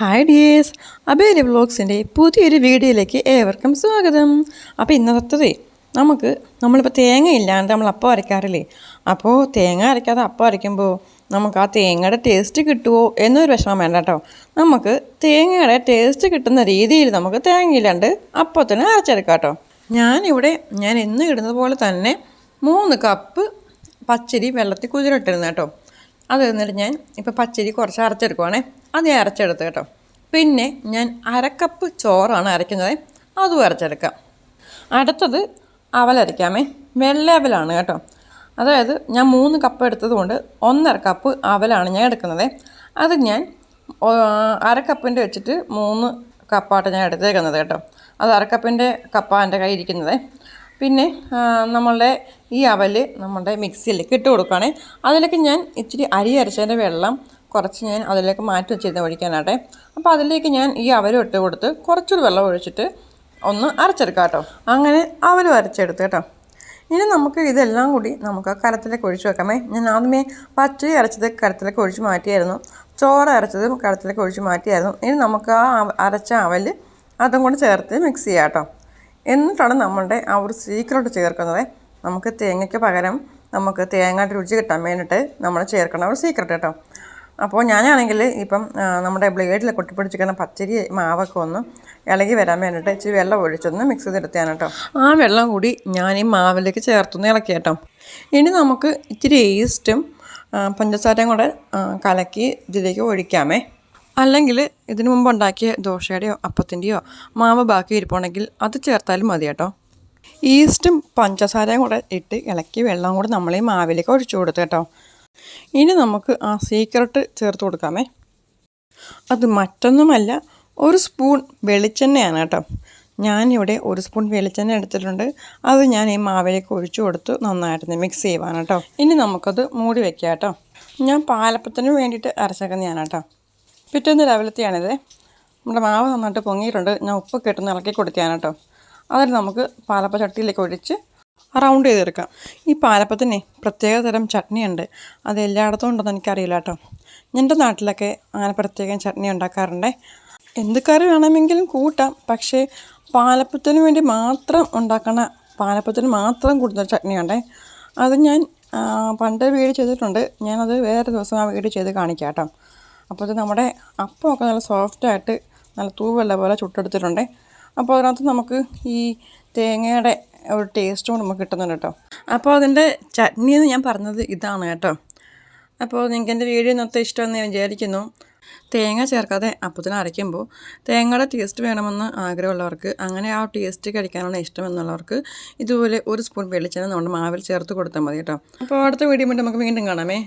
Hi dears അബേലി വ്ളോഗ്സിന്റെ പുതിയൊരു വീഡിയോയിലേക്ക് ഏവർക്കും സ്വാഗതം. അപ്പോൾ ഇന്നത്തതേ നമുക്ക് നമ്മളിപ്പോൾ തേങ്ങ ഇല്ലാണ്ട് നമ്മൾ അപ്പം അരയ്ക്കാറില്ലേ അപ്പോൾ തേങ്ങ അരയ്ക്കാതെ അപ്പം അരയ്ക്കുമ്പോൾ നമുക്ക് ആ തേങ്ങയുടെ ടേസ്റ്റ് കിട്ടുമോ എന്നൊരു വിഷമം വേണ്ട കേട്ടോ. നമുക്ക് തേങ്ങയുടെ ടേസ്റ്റ് കിട്ടുന്ന രീതിയിൽ നമുക്ക് തേങ്ങ ഇല്ലാണ്ട് അപ്പത്തിന് അരച്ചെടുക്കാം കേട്ടോ. ഞാനിവിടെ ഞാൻ എന്ന് ഇടുന്നത് പോലെ തന്നെ മൂന്ന് കപ്പ് പച്ചരി വെള്ളത്തിൽ കുതിരിട്ടിരുന്നു കേട്ടോ. അത് എന്നിട്ട് ഞാൻ ഇപ്പോൾ പച്ചരി കുറച്ച് അരച്ചെടുക്കുവാണേ. അത് ഞാൻ അരച്ചെടുത്ത് കേട്ടോ. പിന്നെ ഞാൻ അരക്കപ്പ് ചോറാണ് അരയ്ക്കുന്നത്. അതും അരച്ചെടുക്കാം. അടുത്തത് അവലരയ്ക്കാമേ വെള്ള അവലാണ് കേട്ടോ. അതായത് ഞാൻ മൂന്ന് കപ്പ് എടുത്തത് കൊണ്ട് ഒന്നര കപ്പ് അവലാണ് ഞാൻ എടുക്കുന്നത്. അത് ഞാൻ അരക്കപ്പിന്റെ വെച്ചിട്ട് മൂന്ന് കപ്പായിട്ട് ഞാൻ എടുത്തേക്കുന്നത് കേട്ടോ. അത് അരക്കപ്പിന്റെ കപ്പാണ് എന്റെ കയ്യിൽ ഇരിക്കുന്നത്. പിന്നെ നമ്മളുടെ ഈ അവൽ നമ്മുടെ മിക്സിയിലേക്ക് ഇട്ട് കൊടുക്കുകയാണെങ്കിൽ അതിലേക്ക് ഞാൻ ഇച്ചിരി അരി അരച്ചതിന്റെ വെള്ളം കുറച്ച് ഞാൻ അതിലേക്ക് മാറ്റി വെച്ചിരുന്ന ഒഴിക്കാനാട്ടെ. അപ്പോൾ അതിലേക്ക് ഞാൻ ഈ അവരും ഇട്ട് കൊടുത്ത് കുറച്ചൊരു വെള്ളം ഒഴിച്ചിട്ട് ഒന്ന് അരച്ചെടുക്കാം കേട്ടോ അങ്ങനെ അവരും അരച്ചെടുത്ത് കേട്ടോ. ഇനി നമുക്ക് ഇതെല്ലാം കൂടി നമുക്ക് കരത്തിലേക്ക് ഒഴിച്ച് വെക്കാമേ. ഞാൻ ആദ്യമേ പച്ചരി അരച്ചത് കരത്തിലേക്ക് ഒഴിച്ച് മാറ്റിയായിരുന്നു. ചോറ് അരച്ചതും കരത്തിലേക്ക് ഒഴിച്ച് മാറ്റിയായിരുന്നു. ഇനി നമുക്ക് ആ അരച്ച അവൽ അതും കൂടി ചേർത്ത് മിക്സ് ചെയ്യാം കേട്ടോ. എന്നിട്ടാണ് നമ്മളുടെ ആ ഒരു സീക്രട്ട് ചേർക്കുന്നത്. നമുക്ക് തേങ്ങയ്ക്ക് പകരം നമുക്ക് തേങ്ങയുടെ രുചി കിട്ടാൻ വേണ്ടിയിട്ട് നമ്മൾ ചേർക്കണം ഒരു സീക്രട്ട് കേട്ടോ. അപ്പോൾ ഞാനാണെങ്കിൽ ഇപ്പം നമ്മുടെ ബ്ലേഡിൽ കൊട്ടിപ്പിടിച്ചിരിക്കുന്ന പച്ചരി മാവൊക്കെ ഒന്ന് ഇളകി വരാൻ വേണ്ടിയിട്ട് ഇച്ചിരി വെള്ളം ഒഴിച്ചൊന്ന് മിക്സ് ചെയ്തെടുത്താണ് കേട്ടോ ആ വെള്ളം കൂടി ഞാൻ ഈ മാവിലേക്ക് ചേർത്തൊന്ന് ഇളക്കി കേട്ടോ ഇനി നമുക്ക് ഇച്ചിരി ഈസ്റ്റും പഞ്ചസാരയും കൂടെ കലക്കി ഇതിലേക്ക് ഒഴിക്കാമേ. അല്ലെങ്കിൽ ഇതിനു മുമ്പ് ഉണ്ടാക്കിയ ദോശയുടെയോ അപ്പത്തിന്റെയോ മാവ് ബാക്കി ഇരിപ്പുണ്ടെങ്കിൽ അത് ചേർത്താലും മതി കേട്ടോ ഈസ്റ്റും പഞ്ചസാരയും കൂടെ ഇട്ട് ഇളക്കി വെള്ളം കൂടെ നമ്മൾ ഈ മാവിലേക്ക് ഒഴിച്ചു കൊടുത്തു കേട്ടോ ഇനി നമുക്ക് ആ സീക്രട്ട് ചേർത്ത് കൊടുക്കാമേ. അത് മറ്റൊന്നുമല്ല ഒരു സ്പൂൺ വെളിച്ചെണ്ണയാണ് കേട്ടോ. ഞാനിവിടെ ഒരു സ്പൂൺ വെളിച്ചെണ്ണ എടുത്തിട്ടുണ്ട്. അത് ഞാൻ ഈ മാവിലേക്ക് ഒഴിച്ചു കൊടുത്ത് നന്നായിട്ട് മിക്സ് ചെയ്യുവാണ് കേട്ടോ. ഇനി നമുക്കത് മൂടി വെക്കാം കേട്ടോ. ഞാൻ പാലപ്പത്തിന് വേണ്ടിയിട്ട് അരച്ചേക്കുന്നതാണ് കേട്ടോ. പിറ്റേന്ന് രാവിലത്തെയാണിത്. നമ്മുടെ മാവ് നന്നായിട്ട് പൊങ്ങിയിട്ടുണ്ട്. ഞാൻ ഉപ്പ് കെട്ടുന്ന ഇളക്കി കൊടുത്തതാണ് കേട്ടോ. അതിൽ നമുക്ക് പാലപ്പ ചട്ടിയിലേക്ക് ഒഴിച്ച് റൗണ്ട് ചെയ്തെടുക്കാം. ഈ പാലപ്പത്തിന് പ്രത്യേക തരം ചട്നിയുണ്ട്. അത് എല്ലായിടത്തും ഉണ്ടെന്ന് എനിക്കറിയില്ല കേട്ടോ. എന്റെ നാട്ടിലൊക്കെ അങ്ങനെ പ്രത്യേകം ചട്നി ഉണ്ടാക്കാറുണ്ട്? എന്ത് കറി വേണമെങ്കിലും കൂട്ടാം. പക്ഷേ പാലപ്പത്തിന് വേണ്ടി മാത്രം ഉണ്ടാക്കണ പാലപ്പത്തിന് മാത്രം കൂടുതൽ ചട്നിയുണ്ട്. അത് ഞാൻ പണ്ട് വീട് ചെയ്തിട്ടുണ്ട്. ഞാനത് വേറെ ദിവസം ആ വീട് ചെയ്ത് കാണിക്കാം കേട്ടോ. അപ്പോൾ ഇത് നമ്മുടെ അപ്പമൊക്കെ നല്ല സോഫ്റ്റായിട്ട് നല്ല തൂവല്ല പോലെ ചുട്ടെടുത്തിട്ടുണ്ട്. അപ്പോൾ അതിനകത്ത് നമുക്ക് ഈ തേങ്ങയുടെ ഒരു ടേസ്റ്റും നമുക്ക് കിട്ടുന്നുണ്ട് കേട്ടോ. അപ്പോൾ അതിന്റെ ചട്നി എന്ന് ഞാൻ പറഞ്ഞത് ഇതാണ് കേട്ടോ. അപ്പോൾ നിങ്ങൾക്ക് എന്റെ വീഡിയോ ഇന്നത്തെ ഇഷ്ടമെന്ന് ഞാൻ വിചാരിക്കുന്നു. തേങ്ങ ചേർക്കാതെ അപ്പത്തിന് അരയ്ക്കുമ്പോൾ തേങ്ങയുടെ ടേസ്റ്റ് വേണമെന്ന് ആഗ്രഹമുള്ളവർക്ക് അങ്ങനെ ആ ടേസ്റ്റ് കഴിക്കാനാണ് ഇഷ്ടമെന്നുള്ളവർക്ക് ഇതുപോലെ ഒരു സ്പൂൺ വെളിച്ചെണ്ണ നമ്മുടെ മാവിൽ ചേർത്ത് കൊടുത്താൽ മതി കേട്ടോ. അപ്പോൾ അടുത്ത വീഡിയോ നമുക്ക് വീണ്ടും കാണാമേ.